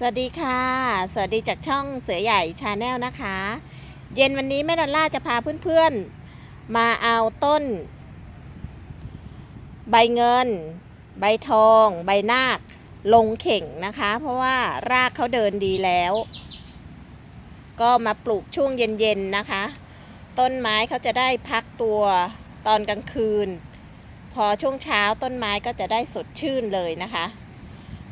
สวัสดีค่ะ สวัสดีจากช่องเสือใหญ่ชาแนลนะคะ เย็นวันนี้แม่ดอลล่าจะพาเพื่อนๆ มาเอาต้น ใบเงิน ใบทอง ใบนาคลงเข่งนะคะ เพราะว่ารากเขาเดินดีแล้ว ก็มาปลูกช่วงเย็นๆนะคะ ต้นไม้เขาจะได้พักตัวตอนกลางคืน พอช่วงเช้าต้นไม้ก็จะได้สดชื่นเลยนะคะ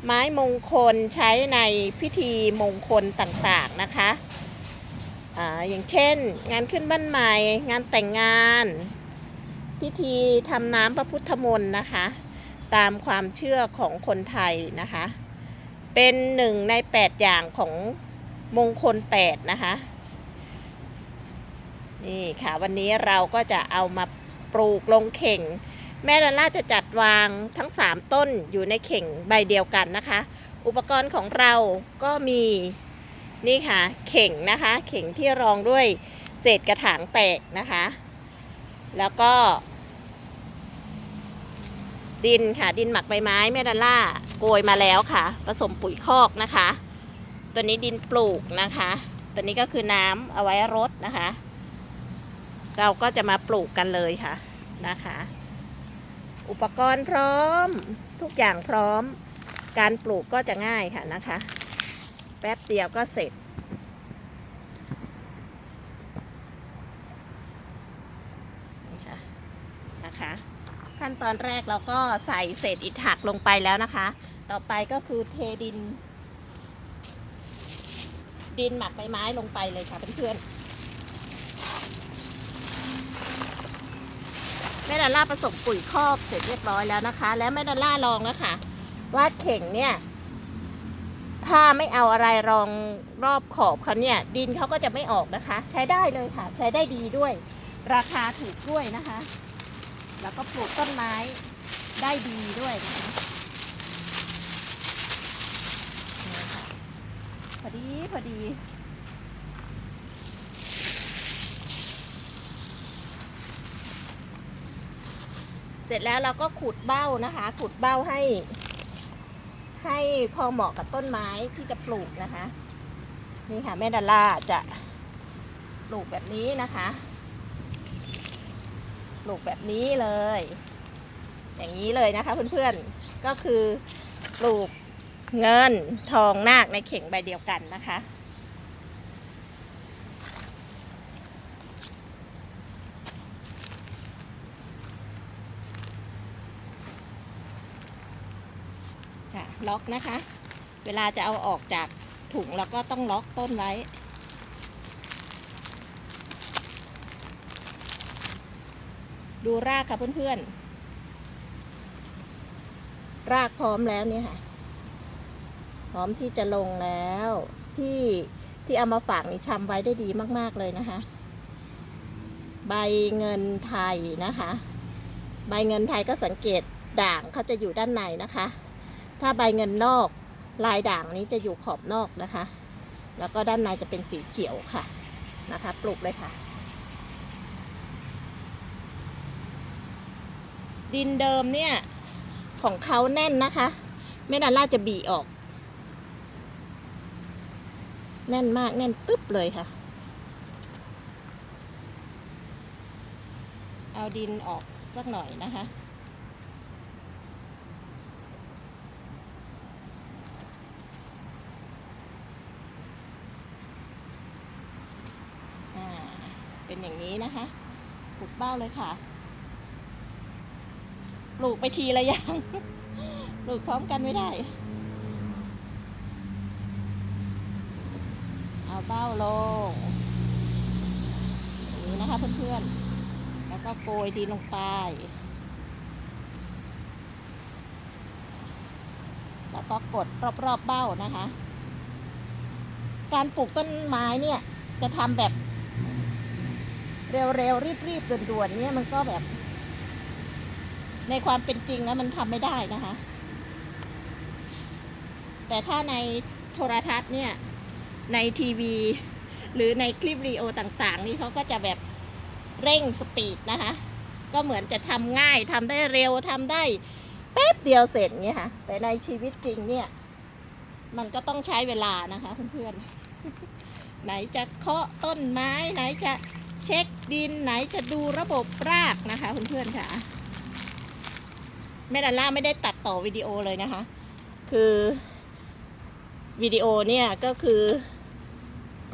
ไม้มงคลใช้ในพิธีมงคลต่างๆนะคะอาอย่างเช่น งานขึ้นบ้านใหม่ งานแต่งงาน พิธีทำน้ำพระพุทธมนต์นะคะ ตามความเชื่อของคนไทยนะคะ เป็นหนึ่งใน 8 อย่างของมงคล 8 นะคะ นี่ค่ะวันนี้เราก็จะเอามาปลูกลงเข่ง แม่ดอลล่าจะจัดวางทั้ง 3 ต้นอยู่ในเข่งใบเดียวกันนะคะ อุปกรณ์ของเราก็มีนี่ค่ะ เข่งนะคะ เข่งที่รองด้วยเศษกระถางแตกนะคะ แล้วก็ ดินค่ะ ดินหมักใบไม้แม่ดอลล่าโกยมาแล้วค่ะ ผสมปุ๋ยคอกนะคะ ตัวนี้ดินปลูกนะคะ ตัวนี้ก็คือน้ำเอาไว้รดนะคะ เราก็จะมาปลูกกันเลยค่ะนะคะ อุปกรณ์พร้อม ทุกอย่างพร้อม การปลูกก็จะง่ายค่ะนะคะ แป๊บเดียวก็เสร็จ นี่ค่ะนะคะ ขั้นตอนแรกเราก็ใส่เศษอิฐหักลงไปแล้วนะคะ ต่อไปก็คือเทดิน ดินหมักใบไม้ลงไปเลยค่ะเพื่อนๆ แม่ดอลล่าผสมปุ๋ยคอกเสร็จเรียบร้อยแล้วนะคะ แล้วแม่ดอลล่าลองแล้วค่ะ ว่าเข่งเนี่ย ถ้าไม่เอาอะไรรองรอบขอบเขาเนี่ย ดินเขาก็จะไม่ออกนะคะ ใช้ได้เลยค่ะ ใช้ได้ดีด้วย ราคาถูกด้วยนะคะ แล้วก็ปลูกต้นไม้ได้ดีด้วยนะคะพอดี พอดี เสร็จแล้วเราก็ขุดเบ้านะคะขุดเบ้าให้ ให้พอเหมาะกับต้นไม้ที่จะปลูกนะคะ นี่ค่ะแม่ดาล่าจะปลูกแบบนี้นะคะ ปลูกแบบนี้เลย อย่างนี้เลยนะคะเพื่อนๆ ก็คือปลูกเงินทองนาคในเข่งใบเดียวกันนะคะ ค่ะล็อกนะคะ เวลาจะเอาออกจากถุงเราก็ต้องล็อกต้นไว้ ดูรากค่ะเพื่อนๆ รากพร้อมแล้วเนี่ยค่ะ พร้อมที่จะลงแล้วที่ที่เอามาฝากนี่ชำไว้ได้ดีมาก ๆ เลยนะคะ ใบเงินไทยนะคะ ใบเงินไทยก็สังเกตด่างเขาจะอยู่ด้านในนะคะ ถ้าใบเงินนอกลายด่างนี้จะอยู่ขอบนอกนะคะ แล้วก็ด้านในจะเป็นสีเขียวค่ะนะคะ ปลูกเลยค่ะ ดินเดิมเนี่ย ของเขาแน่นนะคะแม่ดาล่าจะบีออก แน่นมากแน่นตึ๊บเลยค่ะ เอาดินออกสักหน่อยนะคะ อ่า เป็นอย่าง นี้นะคะ ปลูกเบ้าเลยค่ะ ปลูกไปทีละอย่าง ปลูกพร้อมกันไม่ได้ เอาเบ้าลงอย่างนี้นะคะเพื่อนๆ แล้วก็โกยดินลงไป แล้วก็กดรอบๆเบ้านะคะ การปลูกต้นไม้เนี่ยจะทำแบบ เร็วๆรีบๆด่วนๆเนี่ยมันก็แบบ ในความเป็นจริงแล้วมันทำไม่ได้นะคะ แต่ถ้าในโทรทัศน์เนี่ย ในทีวี หรือในคลิปวิดีโอต่างๆ นี่เขาก็จะแบบเร่งสปีดนะคะ ก็เหมือนจะทำง่ายทำได้เร็วทำได้แป๊บเดียวเสร็จเงี้ยค่ะ แต่ในชีวิตจริงเนี่ย มันก็ต้องใช้เวลานะคะเพื่อนๆ ไหนจะเคาะต้นไม้ ไหนจะเช็คดิน ไหนจะดูระบบรากนะคะเพื่อนๆค่ะแม่ดันล่าไม่ได้ตัดต่อวิดีโอเลยนะคะ คือวิดีโอเนี่ยก็คือ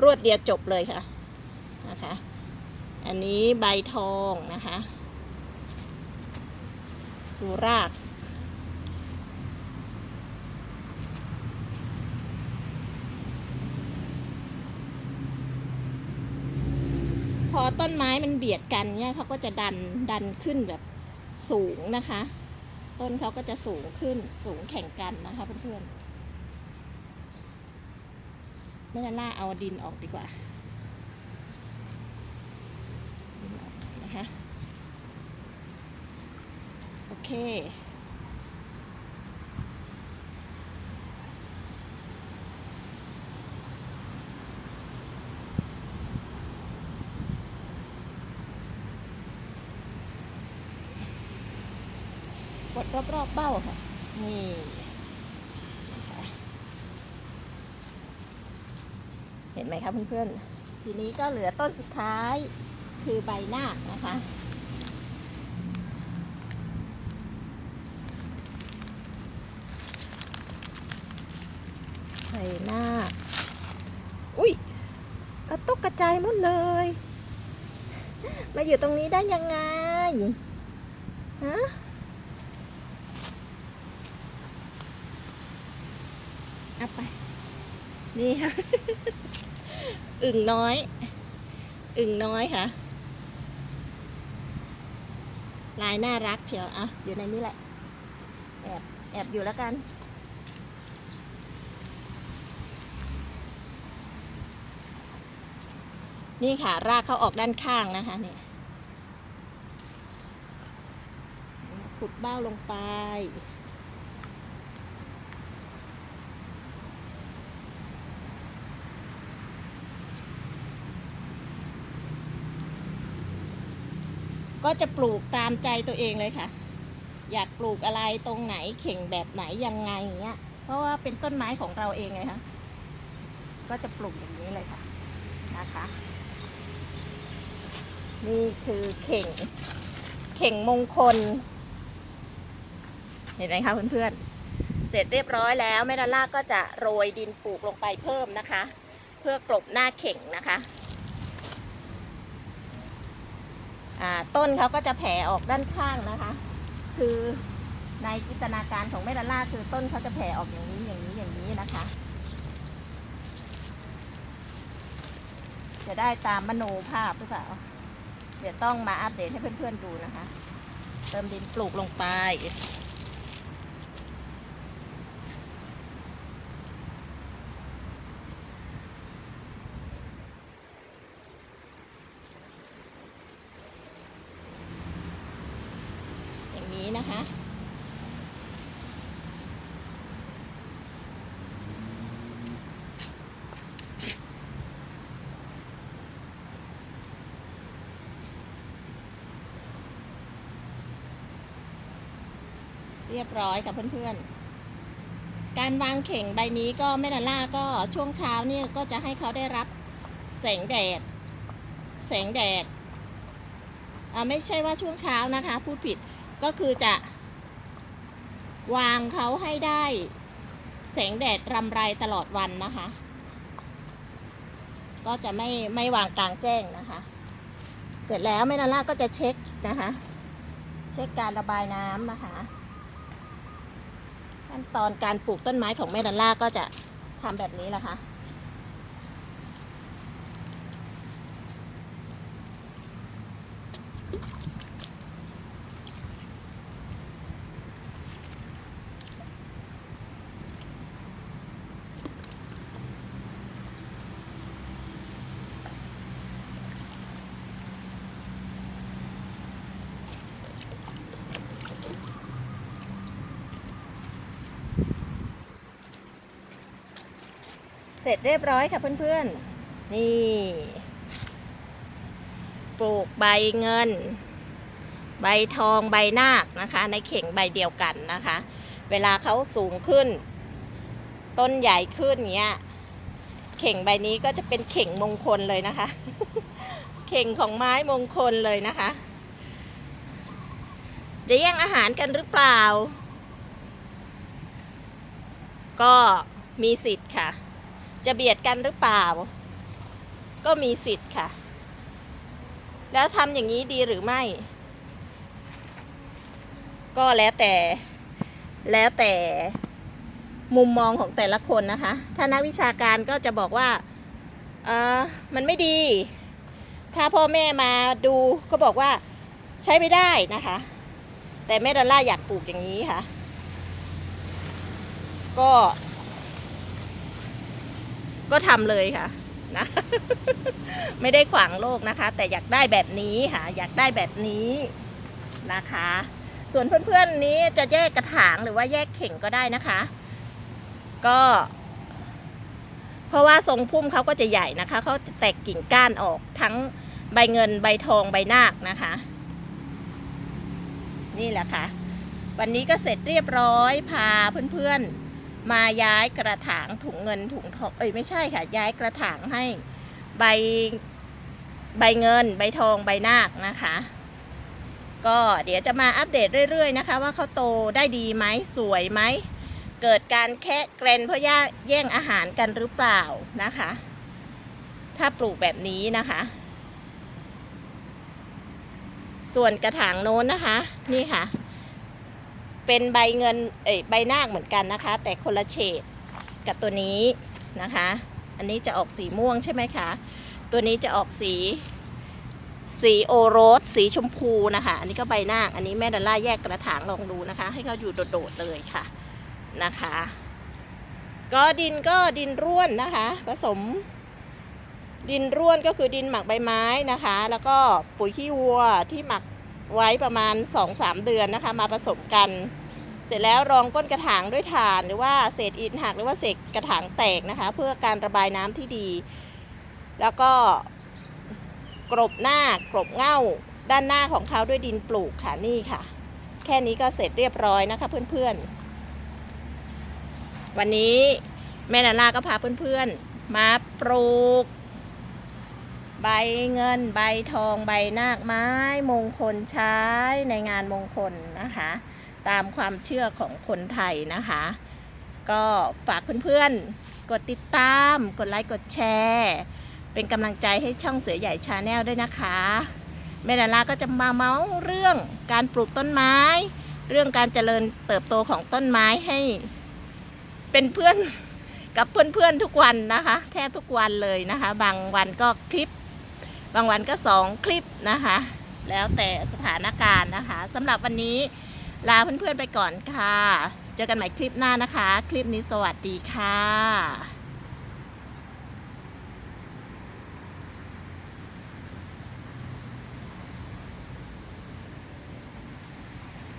รวดเดียวจบเลยค่ะนะคะ อันนี้ใบทองนะคะ ดูราก พ อต้นไม้มันเบียดกันเนี่ยเขาก็จะดันดันขึ้นแบบสูงนะคะ ต้นเขาก็จะสูงขึ้นสูงแข่งกันนะคะเพื่อนๆไม่น่าล่าเอาดินออกดีกว่านะคะโอเค รอบๆเบ้าค่ะ นี่เห็นไหมคะเพื่อนๆ ทีนี้ก็เหลือต้นสุดท้ายคือใบหน้านะคะ ใบหน้า อุ้ยกระตุกกระจายหมดเลย มาอยู่ตรงนี้ได้ยังไง ฮะ เอาไป นี่ค่ะ อึ่งน้อย อึ่งน้อยค่ะ ลายน่ารักเชียวอะอยู่ในนี้แหละ แอบแอบอยู่แล้วกันนี่ค่ะ รากเขาออกด้านข้างนะคะเนี่ยขุดเบ้าลงไป ก็จะปลูกตามใจตัวเองเลยค่ะ อยากปลูกอะไรตรงไหนเข่งแบบไหนยังไงอย่างเงี้ย เพราะว่าเป็นต้นไม้ของเราเองไงคะก็จะปลูกอย่างนี้เลยค่ะนะคะ นี่คือเข่ง เข่งมงคล เห็นไหมคะเพื่อนๆ เสร็จเรียบร้อยแล้วแม่ดอลล่าก็จะโรยดินปลูกลงไปเพิ่มนะคะ เพื่อกลบหน้าเข่งนะคะ อ่า ต้นเขาก็จะแผ่ออกด้านข้างนะคะ คือในจินตนาการของแม่ดอลล่าคือต้นเขาจะแผ่ออกอย่างนี้อย่างนี้อย่างนี้นะคะ จะได้ตามมโนภาพหรือเปล่า เดี๋ยวต้องมาอัปเดตให้เพื่อนๆดูนะคะ เติมดินปลูกลงไป นะคะ เรียบร้อยกับเพื่อนๆ การวางเข่งใบนี้ก็แม่ดาล่าก็ช่วงเช้าเนี่ยก็จะให้เขาได้รับแสงแดด แสงแดดอ่าไม่ใช่ว่าช่วงเช้านะคะ พูดผิด ก็คือจะ วางเขาให้ได้ แสงแดดรำไรตลอดวันนะคะ ก็จะไม่ไม่วางกลางแจ้งนะคะ เสร็จแล้วแม่นาล่าก็จะเช็คนะคะ เช็คการระบายน้ำนะคะ ขั้นตอนการปลูกต้นไม้ของแม่ดันล่าก็จะทำแบบนี้แหละค่ะ เสร็จเรียบร้อยค่ะเพื่อนๆ นี่ ปลูกใบเงิน ใบทองใบนาคนะคะ ในเข่งใบเดียวกันนะคะ เวลาเขาสูงขึ้น ต้นใหญ่ขึ้นอย่างเงี้ย เข่งใบนี้ก็จะเป็นเข่งมงคลเลยนะคะ เข่งของไม้มงคลเลยนะคะ จะแย่งอาหารกันหรือเปล่า ก็มีสิทธิ์ค่ะ จะเบียดกันหรือเปล่า ก็มีสิทธิ์ค่ะ แล้วทำอย่างนี้ดีหรือไม่ ก็แล้วแต่ แล้วแต่มุมมองของแต่ละคนนะคะ ถ้านักวิชาการก็จะบอกว่าเออมันไม่ดี ถ้าพ่อแม่มาดูก็บอกว่าใช้ไม่ได้นะคะ แต่แม่ดอลล่าอยากปลูกอย่างนี้ค่ะ ก็ ก็ทำเลยค่ะนะไม่ได้ขวางโลกนะคะ แต่อยากได้แบบนี้ค่ะ อยากได้แบบนี้นะคะ ส่วนเพื่อนๆนี้จะแยกกระถางหรือว่าแยกเข่งก็ได้นะคะ ก็ เพราะว่าทรงพุ่มเขาก็จะใหญ่นะคะเขาจะแตกกิ่งก้านออกทั้งใบเงินใบทองใบนาคนะคะ นี่แหละค่ะ วันนี้ก็เสร็จเรียบร้อยพาเพื่อนๆ มาย้ายกระถางถุงเงินถุงทองเอ้ยไม่ใช่ค่ะ ย้ายกระถางให้ใบใบเงิน ใบทองใบนาคนะคะ ก็เดี๋ยวจะมาอัปเดตเรื่อย ๆ นะคะ ว่าเขาโตได้ดีไหมสวยไหมเกิดการแคะเกรนเพราะย่าแย่งอาหารกันหรือเปล่านะคะ ถ้าปลูกแบบนี้นะคะ ส่วนกระถางโน้นนะคะ นี่ค่ะ เป็นใบเงินเอ้ยใบนาคเหมือนกันนะคะ แต่คนละเฉดกับตัวนี้นะคะ อันนี้จะออกสีม่วงใช่ไหมคะ ตัวนี้จะออกสีสีโอโรส สีชมพูนะคะ อันนี้ก็ใบนาคอันนี้แม่ดอลล่าแยกกระถางลองดูนะคะ ให้เขาอยู่โดดๆเลยค่ะนะคะ ก็ดินก็ดินร่วนนะคะ ผสม ดินร่วนก็คือดินหมักใบไม้นะคะ แล้วก็ปุ๋ยขี้วัวที่หมัก ไว้ประมาณ 2-3 เดือนนะคะมาผสมกัน เสร็จแล้วรองก้นกระถางด้วยถ่าน หรือว่าเศษอิฐหักหรือว่าเศษกระถางแตกนะคะ เพื่อการระบายน้ำที่ดี แล้วก็กรบหน้ากรบเง่าด้านหน้าของเขาด้วยดินปลูกค่ะนี่ค่ะ แค่นี้ก็เสร็จเรียบร้อยนะคะเพื่อนๆ วันนี้แม่นาลาก็พาเพื่อนๆ มาปลูก ใบเงิน ใบทอง ใบนาคไม้ มงคลใช้ในงานมงคลนะคะ ตามความเชื่อของคนไทยนะคะ ก็ฝากเพื่อนๆ กดติดตาม กดไลค์ กดแชร์ เป็นกำลังใจให้ช่องเสือใหญ่ชาแนลด้วยนะคะแม่ดาราก็จะมาเมาส์เรื่องการปลูกต้นไม้ เรื่องการเจริญเติบโตของต้นไม้ให้ เป็นเพื่อนกับเพื่อนๆทุกวันนะคะ แทบทุกวันเลยนะคะ บางวันก็คลิป บางวันก็สองคลิปนะคะ แล้วแต่สถานการณ์นะคะสำหรับวันนี้ลาเพื่อนๆไปก่อนค่ะ เจอกันใหม่คลิปหน้านะคะ คลิปนี้สวัสดีค่ะ